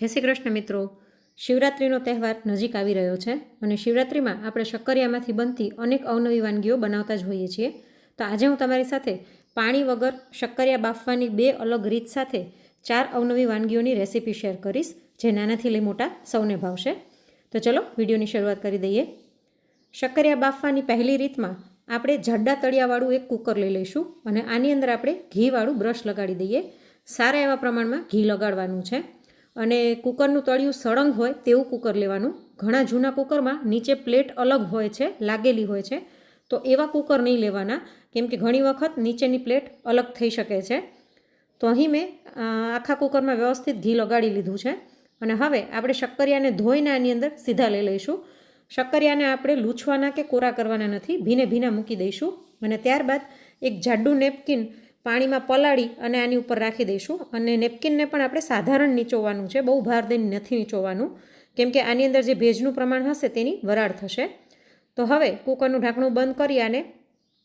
જય શ્રી કૃષ્ણ મિત્રો. શિવરાત્રિનો તહેવાર નજીક આવી રહ્યો છે અને શિવરાત્રિમાં આપણે શક્કરિયામાંથી બનતી અનેક અવનવી વાનગીઓ બનાવતા જ હોઈએ છીએ. તો આજે હું તમારી સાથે પાણી વગર શક્કરિયા બાફવાની બે અલગ રીત સાથે ચાર અવનવી વાનગીઓની રેસીપી શેર કરીશ, જે નાનાથી લઈ મોટા સૌને ભાવશે. તો ચલો વિડીયોની શરૂઆત કરી દઈએ. શક્કરિયા બાફવાની પહેલી રીતમાં આપણે જાડા તળિયાવાળું એક કુકર લઈ લઈશું અને આની અંદર આપણે ઘીવાળું બ્રશ લગાડી દઈએ. સારા એવા પ્રમાણમાં ઘી લગાડવાનું છે. અને કુકરનું તળિયું સળંગ હોય તેવું કુકર લેવાનું. ઘણા જૂના કુકરમાં નીચે પ્લેટ અલગ હોય છે, લાગેલી હોય છે. તો એવા કુકર નહીં લેવાના, કેમ કે ઘણી વખત નીચેની પ્લેટ અલગ થઈ શકે છે. તો અહીં મેં આખા કુકરમાં વ્યવસ્થિત ઘી લગાડી લીધું છે. અને હવે આપણે શક્કરિયાને ધોઈને આની અંદર સીધા લઈ લઈશું. શક્કરિયાને આપણે લૂછવાના કે કોરા કરવાના નથી, ભીને ભીના મૂકી દઈશું. અને ત્યારબાદ એક જાડું નેપકિન પાણીમાં પલાળી અને આની ઉપર રાખી દઈશું. અને નેપકિનને પણ આપણે સાધારણ નીચોવાનું છે, બહુ ભાર દઈને નથી નીચોવાનું. કેમ કે આની અંદર જે ભેજનું પ્રમાણ હશે તેની વરાળ થશે. તો હવે કુકરનું ઢાંકણું બંધ કરી આને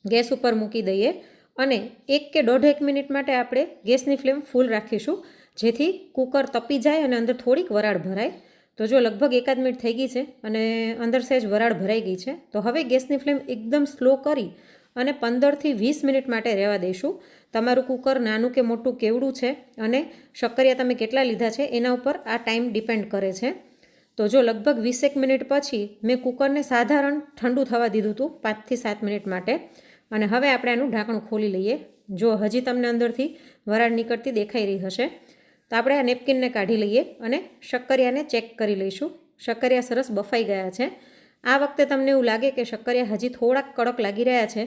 ગેસ ઉપર મૂકી દઈએ. અને એક કે દોઢ એક મિનિટ માટે આપણે ગેસની ફ્લેમ ફૂલ રાખીશું, જેથી કુકર તપી જાય અને અંદર થોડીક વરાળ ભરાય. તો જો લગભગ એકાદ મિનિટ થઈ ગઈ છે અને અંદર સહેજ વરાળ ભરાઈ ગઈ છે, તો હવે ગેસની ફ્લેમ એકદમ સ્લો કરી અને પંદરથી વીસ મિનિટ માટે રહેવા દઈશું. તમારું કુકર નાનું કે મોટું કેવડું છે અને શક્કરિયા તમે કેટલા લીધા છે એના ઉપર આ ટાઈમ ડિપેન્ડ કરે છે. તો જો લગભગ વીસેક મિનિટ પછી મેં કુકરને સાધારણ ઠંડુ થવા દીધું હતું પાંચથી સાત મિનિટ માટે. અને હવે આપણે આનું ઢાંકણું ખોલી લઈએ. જો હજી તમને અંદરથી વરાળ નીકળતી દેખાઈ રહી હશે, તો આપણે આ નેપકિનને કાઢી લઈએ અને શક્કરિયાને ચેક કરી લઈશું. શક્કરિયા સરસ બફાઈ ગયા છે. આ વખતે તમને એવું લાગે કે શક્કરિયા હજી થોડાક કડક લાગી રહ્યા છે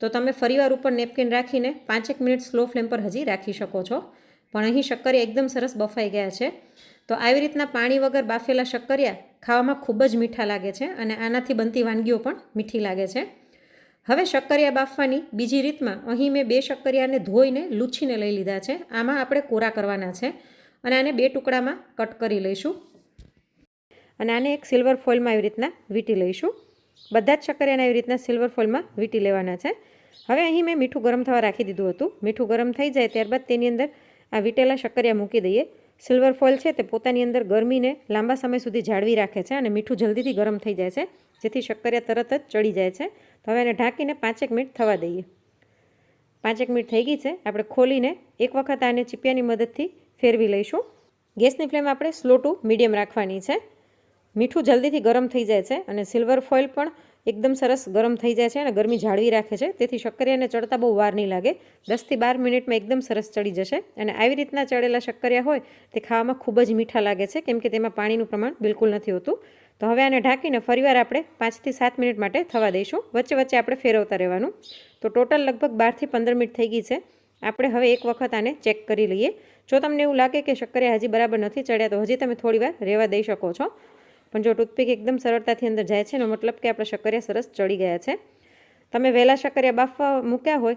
તો તમે ફરીવાર ઉપર નેપકિન રાખીને પાંચેક મિનિટ સ્લો ફ્લેમ પર હજી રાખી શકો છો. પણ અહીં શક્કરિયા એકદમ સરસ બફાઈ ગયા છે. તો આવી રીતના પાણી વગર બાફેલા શક્કરિયા ખાવામાં ખૂબ જ મીઠા લાગે છે અને આનાથી બનતી વાનગીઓ પણ મીઠી લાગે છે. હવે શક્કરિયા બાફવાની બીજી રીતમાં અહીં મેં બે શક્કરિયાને ધોઈને લૂછીને લઈ લીધા છે. આમાં આપણે કોરા કરવાના છે અને આને બે ટુકડામાં કટ કરી લઈશું. અને આને એક સિલ્વર ફોઇલમાં આવી રીતના વીંટી લઈશું. બધા જ શક્કરિયાને આવી રીતના સિલ્વર ફોઇલમાં વીંટી લેવાના છે. હવે અહીં મેં મીઠું ગરમ થવા રાખી દીધું હતું. મીઠું ગરમ થઈ જાય ત્યારબાદ તેની અંદર આ વીંટેલા શક્કરિયા મૂકી દઈએ. સિલ્વર ફોઇલ છે તે પોતાની અંદર ગરમીને લાંબા સમય સુધી જાળવી રાખે છે અને મીઠું જલ્દીથી ગરમ થઈ જાય છે, જેથી શક્કરિયા તરત જ ચડી જાય છે. તો હવે એને ઢાંકીને પાંચેક મિનિટ થવા દઈએ. પાંચેક મિનિટ થઈ ગઈ છે. આપણે ખોલીને એક વખત આને ચીપિયાની મદદથી ફેરવી લઈશું. ગેસની ફ્લેમ આપણે સ્લો ટુ મીડિયમ રાખવાની છે. મીઠું જલ્દીથી ગરમ થઈ જાય છે અને સિલ્વર ફોઇલ પણ એકદમ સરસ ગરમ થઈ જાય છે અને ગરમી જાળવી રાખે છે. તેથી શક્કરિયાને ચડતા બહુ વાર નહીં લાગે. દસથી બાર મિનિટમાં એકદમ સરસ ચડી જશે અને આવી રીતના ચડેલા શક્કરિયા હોય તે ખાવામાં ખૂબ જ મીઠા લાગે છે, કેમ કે તેમાં પાણીનું પ્રમાણ બિલકુલ નથી હોતું. તો હવે આને ઢાંકીને ફરીવાર આપણે પાંચથી સાત મિનિટ માટે થવા દઈશું. વચ્ચે વચ્ચે આપણે ફેરવતા રહેવાનું. તો ટોટલ લગભગ બારથી પંદર મિનિટ થઈ ગઈ છે. આપણે હવે એક વખત આને ચેક કરી લઈએ. જો તમને એવું લાગે કે શક્કરિયા હજી બરાબર નથી ચડ્યા, તો હજી તમે થોડીવાર રહેવા દઈ શકો છો. પણ જો ટૂથપીક એકદમ સરળતાથી અંદર જાય છે, એનો મતલબ કે આપણા શક્કરિયા સરસ ચડી ગયા છે. તમે વહેલા શક્કરિયા બાફવા મૂક્યા હોય,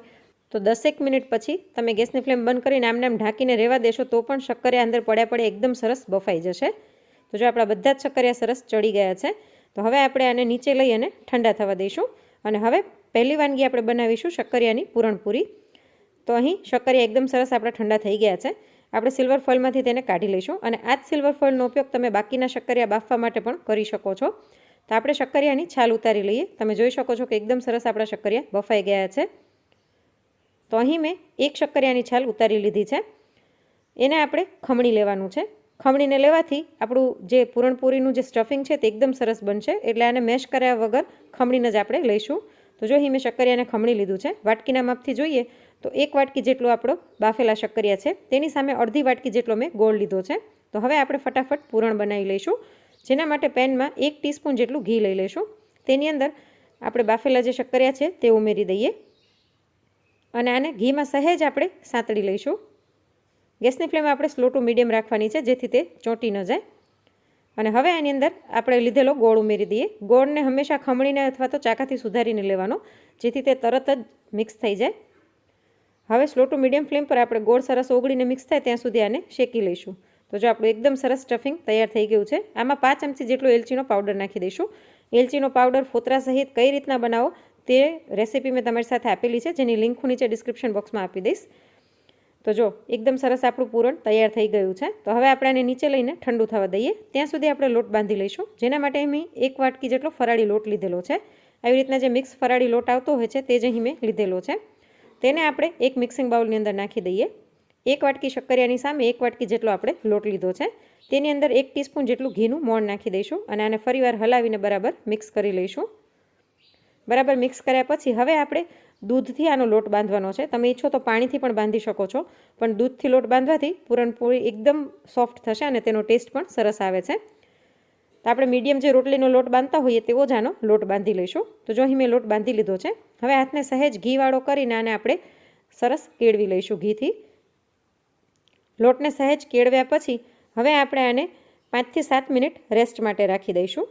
તો દસેક મિનિટ પછી તમે ગેસની ફ્લેમ બંધ કરીને આમને આમ ઢાંકીને રહેવા દેશો, તો પણ શક્કરિયા અંદર પડ્યા પડે એકદમ સરસ બફાઈ જશે. તો જો આપણા બધા જ શક્કરિયા સરસ ચડી ગયા છે, તો હવે આપણે આને નીચે લઈ અને ઠંડા થવા દઈશું. અને હવે પહેલી વાનગી આપણે બનાવીશું શક્કરિયાની પૂરણપૂરી. તો અહીં શક્કરિયા એકદમ સરસ આપણા ઠંડા થઈ ગયા છે. આપણે સિલ્વર ફોઇલમાંથી તેને કાઢી લઈશું અને આ જ સિલ્વર ફોઇલનો ઉપયોગ તમે બાકીના શક્કરિયા બાફવા માટે પણ કરી શકો છો. તો આપણે શક્કરિયાની છાલ ઉતારી લઈએ. તમે જોઈ શકો છો કે એકદમ સરસ આપણા શક્કરિયા બફાઈ ગયા છે. તો અહીં મેં એક શક્કરિયાની છાલ ઉતારી લીધી છે. એને આપણે ખમણી લેવાનું છે. ખમણીને લેવાથી આપણું જે પૂરણપૂરીનું જે સ્ટફિંગ છે તે એકદમ સરસ બનશે. એટલે આને મેશ કર્યા વગર ખમણીને જ આપણે લઈશું. તો જો અહીં મેં શક્કરિયાને ખમણી લીધું છે. વાટકીના માપથી જોઈએ તો એક વાટકી જેટલો આપણો બાફેલા શક્કરિયા છે, તેની સામે અડધી વાટકી જેટલો મેં ગોળ લીધો છે. તો હવે આપણે ફટાફટ પૂરણ બનાવી લઈશું, જેના માટે પેનમાં એક ટીસ્પૂન જેટલું ઘી લઈ લઈશું. તેની અંદર આપણે બાફેલા જે શક્કરિયા છે તે ઉમેરી દઈએ અને આને ઘીમાં સહેજ આપણે સાંતળી લઈશું. ગેસની ફ્લેમ આપણે સ્લો ટુ મીડિયમ રાખવાની છે, જેથી તે ચોંટી ન જાય. અને હવે આની અંદર આપણે લીધેલો ગોળ ઉમેરી દઈએ. ગોળને હંમેશા ખમણીને અથવા તો ચાકાથી સુધારીને લેવાનો, જેથી તે તરત જ મિક્સ થઈ જાય. હવે સ્લો ટુ મીડિયમ ફ્લેમ પર આપણે ગોળ સરસ ઓગળીને મિક્સ થાય ત્યાં સુધી આને શેકી લઈશું. તો જો આપણું એકદમ સરસ સ્ટફિંગ તૈયાર થઈ ગયું છે, આમાં પાંચ ચમચી જેટલો એલચીનો પાવડર નાખી દઈશું. એલચીનો પાવડર ફોતરા સહિત કઈ રીતના બનાવો તે રેસીપી મેં તમારી સાથે આપેલી છે, જેની લિંક હું નીચે ડિસ્ક્રિપ્શન બોક્સમાં આપી દઈશ. તો જો, એકદમ સરસ આપણું પૂરણ તૈયાર થઈ ગયું છે, તો હવે આપણે આને નીચે લઈને ઠંડુ થવા દઈએ. ત્યાં સુધી આપણે લોટ બાંધી લઈશું, જેના માટે મેં એક વાટકી જેટલો ફરાળી લોટ લીધેલો છે. આવી રીતના જે મિક્સ ફરાળી લોટ આવતો હોય છે, તે જ અહીં મેં લીધેલો છે. તેને આપણે એક મિક્સિંગ બાઉલની અંદર નાખી દઈએ. એક વાટકી શક્કરિયાની સામે એક વાટકી જેટલો આપણે લોટ લીધો છે. તેની અંદર એક ટીસ્પૂન જેટલું ઘીનું મોણ નાખી દઈશું અને આને ફરીવાર હલાવીને બરાબર મિક્સ કરી લઈશું. બરાબર મિક્સ કર્યા પછી હવે આપણે દૂધથી આનો લોટ બાંધવાનો છે. તમે ઈચ્છો તો પાણીથી પણ બાંધી શકો છો, પણ દૂધથી લોટ બાંધવાથી પૂરણપોળી એકદમ સોફ્ટ થશે અને તેનો ટેસ્ટ પણ સરસ આવે છે. તો આપણે મીડિયમ જે રોટલીનો લોટ બાંધતા હોઈએ તેવો જ આનો લોટ બાંધી લઈશું. તો જો અહીં મેં લોટ બાંધી લીધો છે હવે હાથને સહેજ ઘીવાળો કરીને આને આપણે સરસ કેળવી લઈશું ઘીથી. લોટને સહેજ કેળવ્યા પછી હવે આપણે આને પાંચથી સાત મિનિટ રેસ્ટ માટે રાખી દઈશું.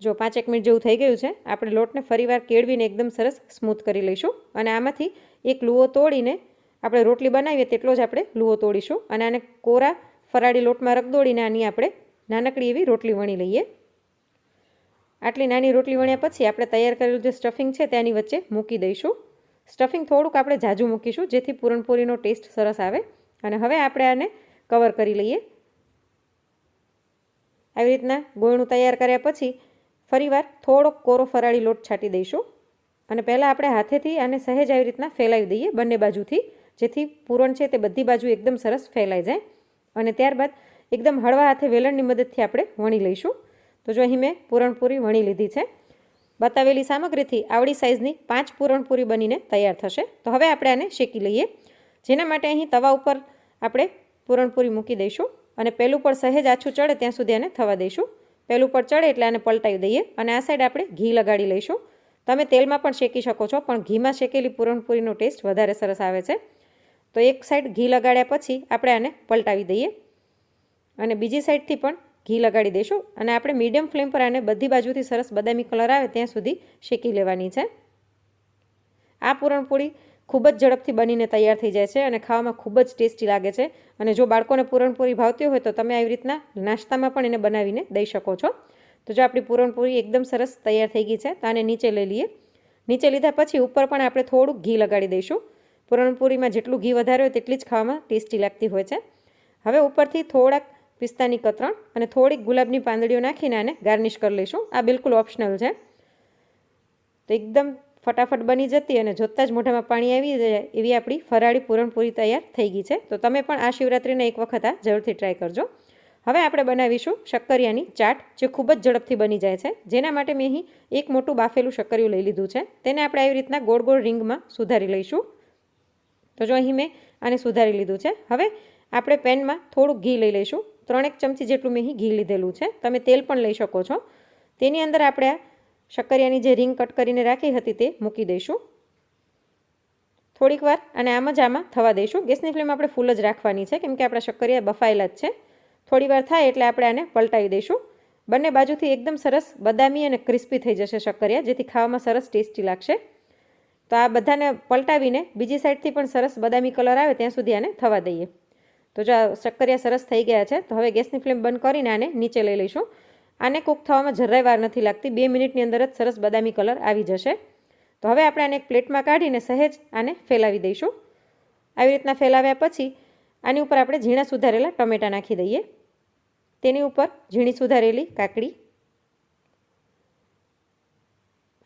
જો પાંચ એક મિનિટ જેવું થઈ ગયું છે, આપણે લોટને ફરીવાર કેળવીને એકદમ સરસ સ્મૂથ કરી લઈશું અને આમાંથી એક લુઓ તોડીને આપણે રોટલી બનાવીએ તેટલો જ આપણે લુઓ તોડીશું અને આને કોરા ફરાળી લોટમાં રગદોડીને આની આપણે નાનકડી એવી રોટલી વણી લઈએ. આટલી નાની રોટલી વણ્યા પછી આપણે તૈયાર કરેલું જે સ્ટફિંગ છે તેની વચ્ચે મૂકી દઈશું. સ્ટફિંગ થોડુંક આપણે જાજુ મૂકીશું, જેથી પૂરણપૂરીનો ટેસ્ટ સરસ આવે. અને હવે આપણે આને કવર કરી લઈએ. આવી રીતના ગોળનું તૈયાર કર્યા પછી ફરીવાર થોડોક કોરો ફરાળી લોટ છાંટી દઈશું. અને પહેલાં આપણે હાથેથી આને સહેજ આવી રીતના ફેલાવી દઈએ બંને બાજુથી, જેથી પૂરણ છે તે બધી બાજુ એકદમ સરસ ફેલાઈ જાય. અને ત્યારબાદ એકદમ હળવા હાથે વેલણની મદદથી આપણે વણી લઈશું. તો જો અહીં મેં પૂરણપૂરી વણી લીધી છે. બતાવેલી સામગ્રીથી આવડી સાઇઝની પાંચ પૂરણપૂરી બનીને તૈયાર થશે. તો હવે આપણે આને શેકી લઈએ. જેના માટે અહીં તવા ઉપર આપણે પૂરણપૂરી મૂકી દઈશું અને પહેલું પણ સહેજ આછું ચડે ત્યાં સુધી આને થવા દઈશું. પહેલું પર ચડે એટલે આને પલટાવી દઈએ અને આ સાઈડ આપણે ઘી લગાડી લઈશું. તમે તેલમાં પણ શેકી શકો છો, પણ ઘીમાં શેકેલી પૂરણપૂરીનો ટેસ્ટ વધારે સરસ આવે છે. તો એક સાઈડ ઘી લગાડ્યા પછી આપણે આને પલટાવી દઈએ. અને બીજી સાઈડથી પણ ઘી લગાડી દઈશું અને આપણે મીડિયમ ફ્લેમ પર આને બધી બાજુથી સરસ બદામી કલર આવે ત્યાં સુધી શેકી લેવાની છે. આ પૂરણપોળી ખૂબ જ ઝડપથી બનીને તૈયાર થઈ જાય છે અને ખાવામાં ખૂબ જ ટેસ્ટી લાગે છે અને જો બાળકોને પૂરણપોળી ભાવતી હોય તો તમે આવી રીતના નાસ્તામાં પણ એને બનાવીને દઈ શકો છો. તો જો આપણી પૂરણપોળી એકદમ સરસ તૈયાર થઈ ગઈ છે તો આને નીચે લઈ લઈએ. નીચે લીધા પછી ઉપર પણ આપણે થોડુંક ઘી લગાડી દઈશું. પૂરણપોળીમાં જેટલું ઘી વધારે હોય તેટલી જ ખાવામાં ટેસ્ટી લાગતી હોય છે. હવે ઉપરથી થોડાક પિસ્તાની કતરણ અને થોડીક ગુલાબની પાંદડીઓ નાખીને આને ગાર્નિશ કરી લઈશું. આ બિલકુલ ઓપ્શનલ છે. તો એકદમ ફટાફટ બની જતી અને જોતાં જ મોઢામાં પાણી આવી જાય એવી આપણી ફરાળી પૂરણપૂરી તૈયાર થઈ ગઈ છે. તો તમે પણ આ શિવરાત્રિને એક વખત આ જરૂરથી ટ્રાય કરજો. હવે આપણે બનાવીશું શક્કરિયાની ચાટ, જે ખૂબ જ ઝડપથી બની જાય છે. જેના માટે મેં અહીં એક મોટું બાફેલું શક્કરિયું લઈ લીધું છે. તેને આપણે આવી રીતના ગોળ ગોળ રિંગમાં સુધારી લઈશું. તો જો અહીં મેં આને સુધારી લીધું છે. હવે આપણે પેનમાં થોડુંક ઘી લઈ લઈશું. ત્રણેક ચમચી જેટલું મેં ઘી લીધેલું છે. તમે તેલ પણ લઈ શકો છો. તેની અંદર આપણે આ શક્કરિયાની જે રિંગ કટ કરીને રાખી હતી તે મૂકી દઈશું. થોડીક વાર અને આમ જ આમાં થવા દઈશું. ગેસની ફ્લેમ આપણે ફૂલ જ રાખવાની છે, કેમ કે આપણા શક્કરિયા બફાયેલા જ છે. થોડી વાર થાય એટલે આપણે આને પલટાવી દઈશું. બંને બાજુથી એકદમ સરસ બદામી અને ક્રિસ્પી થઈ જશે શક્કરિયા, જેથી ખાવામાં સરસ ટેસ્ટી લાગશે. તો આ બધાને પલટાવીને બીજી સાઈડથી પણ સરસ બદામી કલર આવે ત્યાં સુધી આને થવા દઈએ. તો જો આ શક્કરિયા સરસ થઈ ગયા છે, તો હવે ગેસની ફ્લેમ બંધ કરીને આને નીચે લઈ લઈશું. આને કૂક થવામાં જરાય વાર નથી લાગતી, બે મિનિટની અંદર જ સરસ બદામી કલર આવી જશે. તો હવે આપણે આને એક પ્લેટમાં કાઢીને સહેજ આને ફેલાવી દઈશું. આવી રીતના ફેલાવ્યા પછી આની ઉપર આપણે ઝીણા સુધારેલા ટમેટાં નાખી દઈએ. તેની ઉપર ઝીણી સુધારેલી કાકડી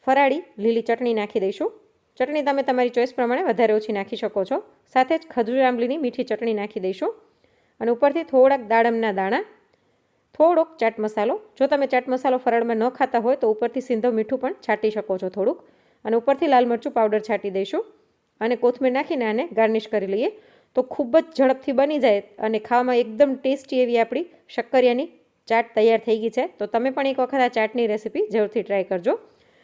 ફરાળી લીલી ચટણી નાખી દઈશું. ચટણી તમે તમારી ચોઈસ પ્રમાણે વધારે ઓછી નાખી શકો છો. સાથે જ ખજૂર આંબલીની મીઠી ચટણી નાખી દઈશું. અને ઉપરથી થોડાક દાડમના દાણા, થોડોક ચાટ મસાલો. જો તમે ચાટ મસાલો ફરાળમાં ન ખાતા હોય તો ઉપરથી સીંધો મીઠું પણ છાંટી શકો છો થોડુંક. અને ઉપરથી લાલ મરચું પાવડર છાંટી દઈશું. અને કોથમીર નાખીને આને ગાર્નિશ કરી લઈએ તો ખૂબ જ ઝડપથી બની જાય અને ખાવામાં એકદમ ટેસ્ટી એવી આપણી શક્કરિયાની ચાટ તૈયાર થઈ ગઈ છે. તો તમે પણ એક વખત આ ચાટની રેસીપી જરૂરથી ટ્રાય કરજો.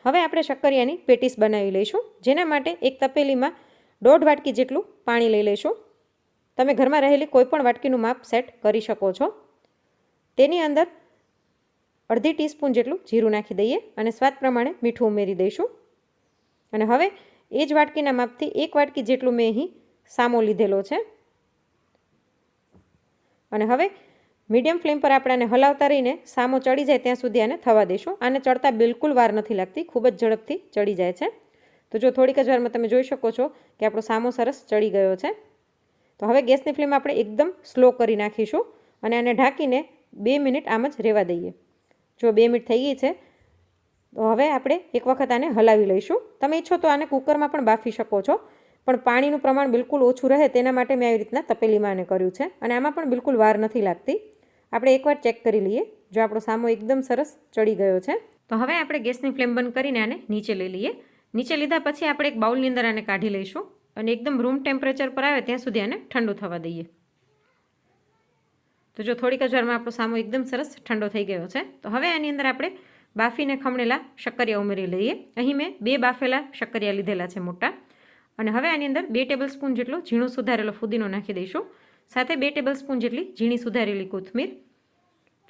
હવે આપણે શક્કરિયાની પેટીસ બનાવી લઈશું, જેના માટે એક તપેલીમાં દોઢ વાટકી જેટલું પાણી લઈ લઈશું. તમે ઘરમાં રહેલી કોઈપણ વાટકીનું માપ સેટ કરી શકો છો. તેની અંદર અડધી ટીસ્પૂન જેટલું જીરું નાખી દઈએ અને સ્વાદ પ્રમાણે મીઠું ઉમેરી દઈશું. અને હવે એ જ વાટકીના માપથી એક વાટકી જેટલું મેં અહીં સામો લીધેલો છે. અને હવે મીડિયમ ફ્લેમ પર આપણે આને હલાવતા રહીને સામો ચડી જાય ત્યાં સુધી આને થવા દઈશું આને ચડતા બિલકુલ વાર નથી લાગતી, ખૂબ જ ઝડપથી ચડી જાય છે. તો જો થોડીક જ વારમાં તમે જોઈ શકો છો કે આપણો સામો સરસ ચડી ગયો છે. તો હવે ગેસની ફ્લેમ આપણે એકદમ સ્લો કરી નાખીશું અને આને ઢાંકીને બે મિનિટ આમ જ રહેવા દઈએ. જો બે મિનિટ થઈ ગઈ છે, તો હવે આપણે એક વખત આને હલાવી લઈશું. તમે ઈચ્છો તો આને કુકરમાં પણ બાફી શકો છો. પણ પાણીનું પ્રમાણ બિલકુલ ઓછું રહે તેના માટે મેં આવી રીતના તપેલીમાં આને કર્યું છે અને આમાં પણ બિલકુલ વાર નથી લાગતી. આપણે એકવાર ચેક કરી લઈએ. જો આપણો સામો એકદમ સરસ ચડી ગયો છે. તો હવે આપણે ગેસની ફ્લેમ બંધ કરીને આને નીચે લઈ લઈએ. નીચે લીધા પછી આપણે એક બાઉલની અંદર આને કાઢી લઈશું અને એકદમ રૂમ ટેમ્પરેચર પર આવે ત્યાં સુધી આને ઠંડુ થવા દઈએ. તો જો થોડીક જ વારમાં આપણો સામો એકદમ સરસ ઠંડો થઈ ગયો છે. તો હવે આની અંદર આપણે બાફીને ખમણેલા શક્કરિયા ઉમેરી લઈએ. અહીં મેં બે બાફેલા શક્કરિયા લીધેલા છે મોટા. અને હવે આની અંદર બે ટેબલ સ્પૂન જેટલો ઝીણો સુધારેલો ફુદીનો નાખી દઈશું. સાથે બે ટેબલ સ્પૂન જેટલી ઝીણી સુધારેલી કોથમીર.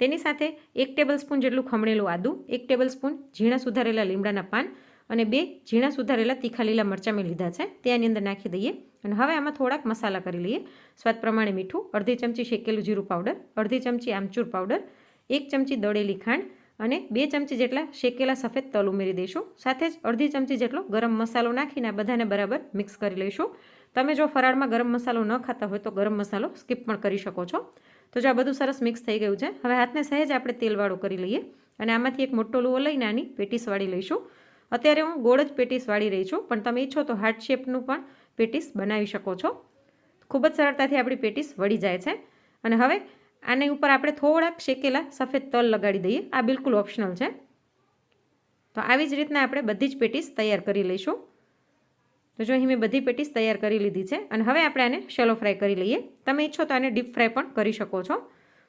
તેની સાથે એક ટેબલ સ્પૂન જેટલું ખમણેલું આદું, એક ટેબલ સ્પૂન ઝીણા સુધારેલા લીમડાના પાન અને બે ઝીણા સુધારેલા તીખા લીલા મરચાં મેં લીધા છે. તે આની અંદર નાખી દઈએ અને હવે આમાં થોડાક મસાલા કરી લઈએ. સ્વાદ પ્રમાણે મીઠું, અડધી ચમચી શેકેલું જીરું પાવડર અડધી ચમચી આમચૂર પાવડર એક ચમચી દળેલી ખાંડ અને બે ચમચી જેટલા શેકેલા સફેદ તલ ઉમેરી દઈશું. સાથે જ અડધી ચમચી જેટલો ગરમ મસાલો નાખીને આ બધાને બરાબર મિક્સ કરી લઈશું. તમે જો ફરાળમાં ગરમ મસાલો ન ખાતા હોય તો ગરમ મસાલો સ્કીપ પણ કરી શકો છો. તો જો આ બધું સરસ મિક્સ થઈ ગયું છે, હવે હાથને સહેજ આપણે તેલવાળું કરી લઈએ અને આમાંથી એક મોટો લુઓ લઈને આની પેટીસ વાળી લઈશું. અત્યારે હું ગોળ જ પેટીસ વાળી રહી છું, પણ તમે ઈચ્છો તો હાર્ટ શેપનું પણ પેટીસ બનાવી શકો છો. ખૂબ જ સરળતાથી આપણી પેટીસ વળી જાય છે. અને હવે આની ઉપર આપણે થોડાક શેકેલા સફેદ તલ લગાડી દઈએ. આ બિલકુલ ઓપ્શનલ છે. તો આવી જ રીતના આપણે બધી જ પેટીસ તૈયાર કરી લઈશું. તો જો અહીં મેં બધી પેટીસ તૈયાર કરી લીધી છે અને હવે આપણે આને શેલો ફ્રાય કરી લઈએ. તમે ઈચ્છો તો આને ડીપ ફ્રાય પણ કરી શકો છો.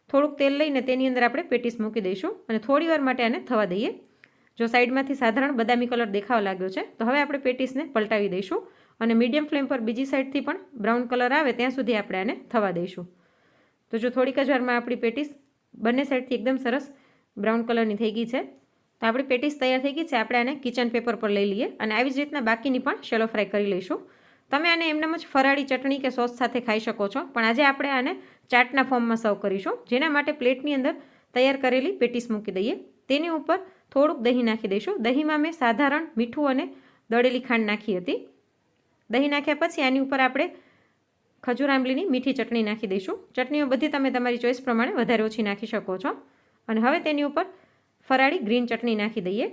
થોડુંક તેલ લઈને તેની અંદર આપણે પેટીસ મૂકી દઈશું અને થોડીવાર માટે આને થવા દઈએ. જો સાઈડમાંથી સાધારણ બદામી કલર દેખાવ લાગ્યો છે, તો હવે આપણે પેટીસને પલટાવી દઈશું અને મીડિયમ ફ્લેમ પર બીજી સાઈડથી પણ બ્રાઉન કલર આવે ત્યાં સુધી આપણે આને થવા દઈશું. તો જો થોડીક જ વારમાં આપણી પેટીસ બંને સાઈડથી એકદમ સરસ બ્રાઉન કલરની થઈ ગઈ છે. તો આપણી પેટીસ તૈયાર થઈ ગઈ છે. આપણે આને કિચન પેપર પર લઈ લઈએ અને આવી જ રીતના બાકીની પણ શેલો ફ્રાય કરી લઈશું. તમે આને એમનેમ જ ફરાળી ચટણી કે સોસ સાથે ખાઈ શકો છો. પણ આજે આપણે આને ચાટના ફોર્મમાં સર્વ કરીશું. જેના માટે પ્લેટની અંદર તૈયાર કરેલી પેટીસ મૂકી દઈએ. તેની ઉપર થોડુંક દહીં નાખી દઈશું. દહીંમાં મેં સાધારણ મીઠું અને દળેલી ખાંડ નાખી હતી. દહીં નાખ્યા પછી આની ઉપર આપણે ખજૂર આંબલીની મીઠી ચટણી નાખી દઈશું. ચટણીઓ બધી તમે તમારી ચોઈસ પ્રમાણે વધારે ઓછી નાખી શકો છો. અને હવે તેની ઉપર ફરાળી ગ્રીન ચટણી નાખી દઈએ.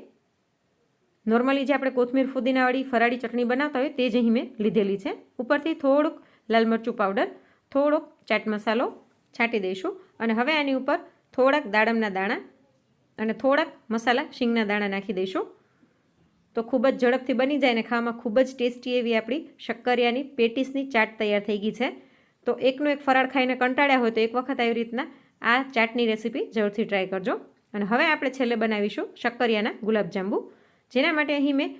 નોર્મલી જે આપણે કોથમીર ફુદીનાવાળી ફરાળી ચટણી બનાવતા હોય તે જ અહીં મેં લીધેલી છે. ઉપરથી થોડુંક લાલ મરચું પાવડર, થોડોક ચાટ મસાલો છાંટી દઈશું. અને હવે આની ઉપર થોડાક દાડમના દાણા અને થોડાક મસાલા શીંગના દાણા નાખી દઈશું. તો ખૂબ જ ઝડપથી બની જાય ને ખાવામાં ખૂબ જ ટેસ્ટી એવી આપણી શક્કરિયાની પેટીસની ચાટ તૈયાર થઈ ગઈ છે. તો એકનું એક ફરાળ ખાઈને કંટાળ્યા હોય તો એક વખત આવી રીતના આ ચાટની રેસીપી જરૂરથી ટ્રાય કરજો. અને હવે આપણે છેલ્લે બનાવીશું શક્કરિયાના ગુલાબજાંબુ. જેના માટે અહીં મેં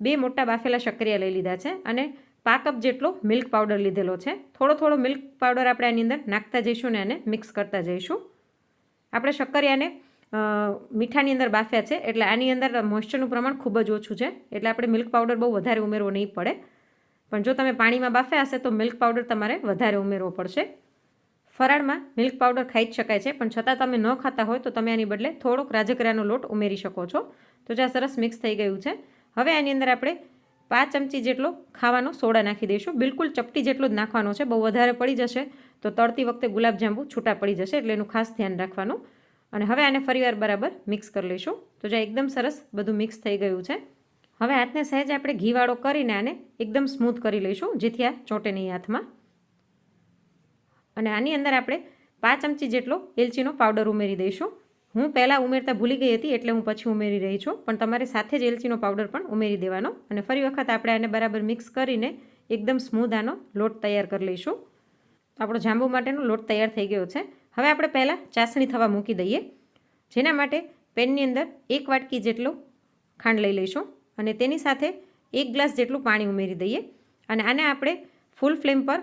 બે મોટા બાફેલા શક્કરિયા લઈ લીધા છે અને પા કપ જેટલો મિલ્ક પાવડર લીધેલો છે. થોડો થોડો મિલ્ક પાવડર આપણે આની અંદર નાખતા જઈશું ને એને મિક્સ કરતા જઈશું. આપણે શક્કરિયાને મીઠાની અંદર બાફ્યા છે. એટલે આની અંદર મોઇશ્ચરનું પ્રમાણ ખૂબ જ ઓછું છે. એટલે આપણે મિલ્ક પાવડર બહુ વધારે ઉમેરવો નહીં પડે. પણ જો તમે પાણીમાં બાફ્યા હશે તો મિલ્ક પાવડર તમારે વધારે ઉમેરવો પડશે. ફરાળમાં મિલ્ક પાવડર ખાઈ જ શકાય છે. પણ છતાં તમે ન ખાતા હોય તો તમે આની બદલે થોડોક રાજગરાનો લોટ ઉમેરી શકો છો. તો જે સરસ મિક્સ થઈ ગયું છે. હવે આની અંદર આપણે પાંચ ચમચી જેટલો ખાવાનો સોડા નાખી દઈશું. બિલકુલ ચપટી જેટલો જ નાખવાનો છે. બહુ વધારે પડી જશે તો તળતી વખતે ગુલાબજાંબુ છૂટા પડી જશે. એટલે એનું ખાસ ધ્યાન રાખવાનું. અને હવે આને ફરીવાર બરાબર મિક્સ કરી લઈશું. તો જ્યાં એકદમ સરસ બધું મિક્સ થઈ ગયું છે. હવે હાથને સહેજ આપણે ઘીવાળો કરીને આને એકદમ સ્મૂથ કરી લઈશું, જેથી આ ચોટે નહીં હાથમાં. અને આની અંદર આપણે પાંચ ચમચી જેટલો એલચીનો પાવડર ઉમેરી દઈશું. હું પહેલાં ઉમેરતા ભૂલી ગઈ હતી, એટલે હું પછી ઉમેરી રહી છું, પણ તમારે સાથે જ એલચીનો પાવડર પણ ઉમેરી દેવાનો. અને ફરી વખત આપણે આને બરાબર મિક્સ કરીને એકદમ સ્મૂધ આનો લોટ તૈયાર કરી લઈશું. આપણો જાંબુ માટેનો લોટ તૈયાર થઈ ગયો છે. હવે આપણે પહેલાં ચાસણી થવા મૂકી દઈએ. જેના માટે પેનની અંદર એક વાટકી જેટલો ખાંડ લઈ લઈશું અને તેની સાથે એક ગ્લાસ જેટલું પાણી ઉમેરી દઈએ. અને આને આપણે ફૂલ ફ્લેમ પર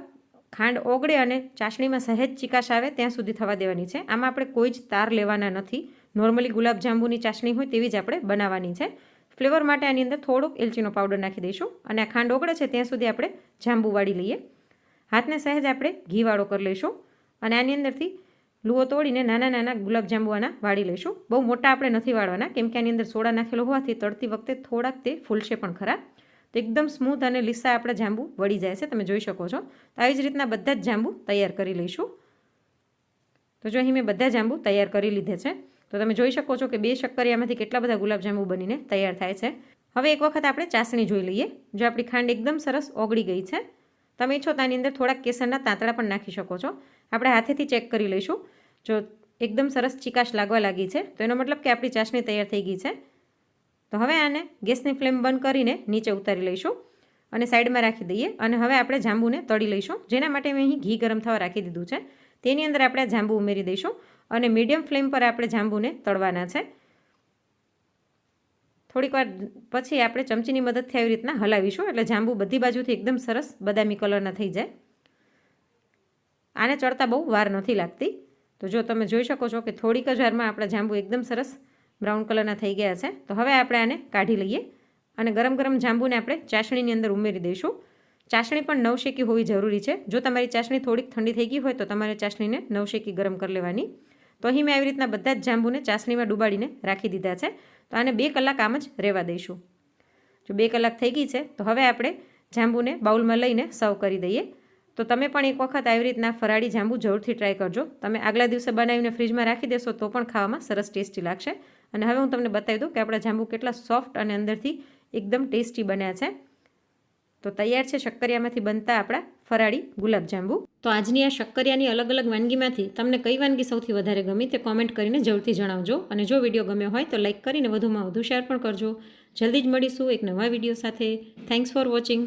ખાંડ ઓગળે અને ચાસણીમાં સહેજ ચિકાશ આવે ત્યાં સુધી થવા દેવાની છે. આમાં આપણે કોઈ જ તાર લેવાના નથી. નોર્મલી ગુલાબજાંબુની ચાસણી હોય તેવી જ આપણે બનાવવાની છે. ફ્લેવર માટે આની અંદર થોડોક એલચીનો પાવડર નાખી દઈશું અને આ ખાંડ ઓગળે છે ત્યાં સુધી આપણે જાંબુ વાળી લઈએ. હાથને સહેજ આપણે ઘીવાળો કરી લઈશું. અને આની અંદરથી લુઓ તોડીને નાના નાના ગુલાબજાંબુ આના વાળી લઈશું. બહુ મોટા આપણે નથી વાળવાના, કેમ કે આની અંદર સોડા નાખેલો હોવાથી તળતી વખતે થોડાક તે ફૂલશે પણ ખરા. તો એકદમ સ્મૂથ અને લીસા આપણા જાંબુ વળી જાય છે, તમે જોઈ શકો છો. તો આવી જ રીતના બધા જ જાંબુ તૈયાર કરી લઈશું. તો જો અહીં મેં બધા જાંબુ તૈયાર કરી લીધે છે, તો તમે જોઈ શકો છો કે બે શક્કરિયામાંથી કેટલા બધા ગુલાબજાંબુ બનીને તૈયાર થાય છે. હવે એક વખત આપણે ચાસણી જોઈ લઈએ. જો આપણી ખાંડ એકદમ સરસ ઓગળી ગઈ છે તમે છો તાની અંદર થોડા કેસરના તાંતળા પણ નાખી શકો છો. આપણે હાથેથી ચેક કરી લઈશું. જો એકદમ સરસ ચિકાશ લાગવા લાગી છે, તો એનો મતલબ કે આપણી ચાસણી તૈયાર થઈ ગઈ છે. તો હવે આને ગેસની ફ્લેમ બંધ કરીને નીચે ઉતારી લઈશું અને સાઈડમાં રાખી દઈએ અને હવે આપણે જાંબુને તળી લઈશું. જેના માટે મેં અહીં ઘી ગરમ થવા રાખી દીધું છે. તેની અંદર આપણે જાંબુ ઉમેરી દઈશું અને મીડિયમ ફ્લેમ પર આપણે જાંબુને તળવાના છે. થોડીક વાર પછી આપણે ચમચીની મદદથી આવી રીતના હલાવીશું. એટલે જાંબુ બધી બાજુથી એકદમ સરસ બદામી કલરના થઈ જાય. આને ચડતા બહુ વાર નથી લાગતી. તો જો તમે જોઈ શકો છો કે થોડીક જ વારમાં આપણા જાંબુ એકદમ સરસ બ્રાઉન કલરના થઈ ગયા છે. તો હવે આપણે આને કાઢી લઈએ અને ગરમ ગરમ જાંબુને આપણે ચાસણીની અંદર ઉમેરી દઈશું. ચાસણી પણ નવશેકી હોવી જરૂરી છે. જો તમારી ચાસણી થોડીક ઠંડી થઈ ગઈ હોય તો તમારે ચાસણીને નવશેકી ગરમ કરી લેવાની. તો અહીં મેં આવી રીતના બધા જ જાંબુને ચાસણીમાં ડૂબાડીને રાખી દીધા છે. તો આને બે કલાક આમ જ રહેવા દઈશું. જો બે કલાક થઈ ગઈ છે, તો હવે આપણે જાંબુને બાઉલમાં લઈને સર્વ કરી દઈએ. તો તમે પણ એક વખત આવી રીતના ફરાળી જાંબુ જરૂરથી ટ્રાય કરજો. તમે આગલા દિવસે બનાવીને ફ્રીજમાં રાખી દેશો, તો પણ ખાવામાં સરસ ટેસ્ટી લાગશે. અને હવે હું તમને બતાવી દઉં કે આપણા જાંબુ કેટલા સોફ્ટ અને અંદરથી એકદમ ટેસ્ટી બન્યા છે. તો તૈયાર છે, શક્કરિયામાંથી બનતા આપણા ફરાળી ગુલાબજાંબુ. તો આજની આ શક્કરિયાની અલગ અલગ વાનગીમાંથી તમને કઈ વાનગી સૌથી વધારે ગમી તે કોમેન્ટ કરીને જરૂરથી જણાવજો. અને જો વીડિયો ગમ્યો હોય તો લાઇક કરીને વધુમાં વધુ શેર પણ કરજો. જલ્દી જ મળીશું એક નવા વીડિયો સાથે. Thanks for watching